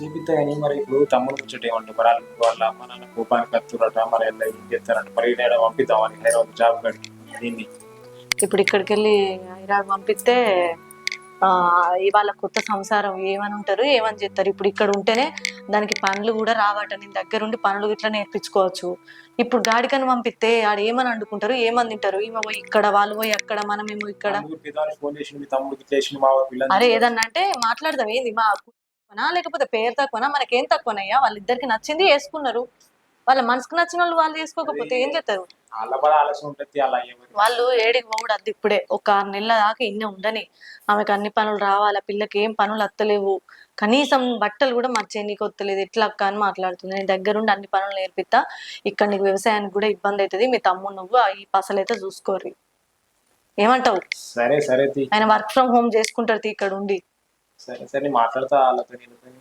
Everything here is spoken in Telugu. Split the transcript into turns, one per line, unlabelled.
చూపిస్తా కానీ మరి ఇప్పుడు తమ్ముడు ముచ్చట ఏమంటారు? మరి వాళ్ళు వాళ్ళ అమ్మ నాన్న కోపానికి కత్తురట మరి ఎలా ఏం చేస్తారంట? మరి నేను పంపిద్దామని హైదరాబాద్ జాబ్ కడిగి దీన్ని.
ఇప్పుడు ఇక్కడికి వెళ్ళి హైదరాబాద్ పంపిస్తే ఆ, ఇవాళ కొత్త సంసారం ఏమని ఉంటారు ఏమని చేస్తారు ఇప్పుడు ఇక్కడ ఉంటేనే దానికి పనులు కూడా రావట. నేను దగ్గరుండి పనులు ఇట్లా నేర్పించుకోవచ్చు. ఇప్పుడు గాడికని పంపిస్తే ఆడ ఏమని అండుకుంటారు? ఏమని తింటారు? ఈమె పోయి ఇక్కడ వాళ్ళు పోయి అక్కడ మనమేమో ఇక్కడ.
తమ్ముడు పితాని ఫోన్ చేసి మీ తమ్ముడికి ఇట్లా చేసిండు మా పిల్లలు
అరే ఏదన్నా అంటే మాట్లాడదాం. ఏంది మా తక్కువనా? లేకపోతే పేరు తక్కువనా? మనకేం తక్కువనయ్యా? వాళ్ళిద్దరికి నచ్చింది వేసుకున్నారు. వాళ్ళ మనసుకు నచ్చిన వాళ్ళు వాళ్ళు చేసుకోకపోతే ఏం చేస్తారు?
వాళ్ళ
ఏడికి పోవుడు అద్దు ఇప్పుడే. ఒక ఆరు నెలల దాకా ఇన్నే ఉండని. ఆమెకు అన్ని పనులు రావాలి? పిల్లకి ఏం పనులు అత్తలేవు. కనీసం బట్టలు కూడా మర్చే నీకు వత్తలేదు. ఎట్లా అక్క అని మాట్లాడుతుంది. నేను దగ్గరుండి అన్ని పనులు నేర్పిస్తా ఇక్కడ నీకు వ్యవసాయానికి కూడా ఇబ్బంది అవుతుంది మీ తమ్ముడు నువ్వు ఈ పసలైతే చూసుకోర్రి. ఏమంటావు?
సరే సరే
ఆయన వర్క్ ఫ్రమ్ హోమ్ చేసుకుంటారు ఇక్కడ ఉండి
సరే సరే నేను మాట్లాడతా వాళ్ళతో నేను.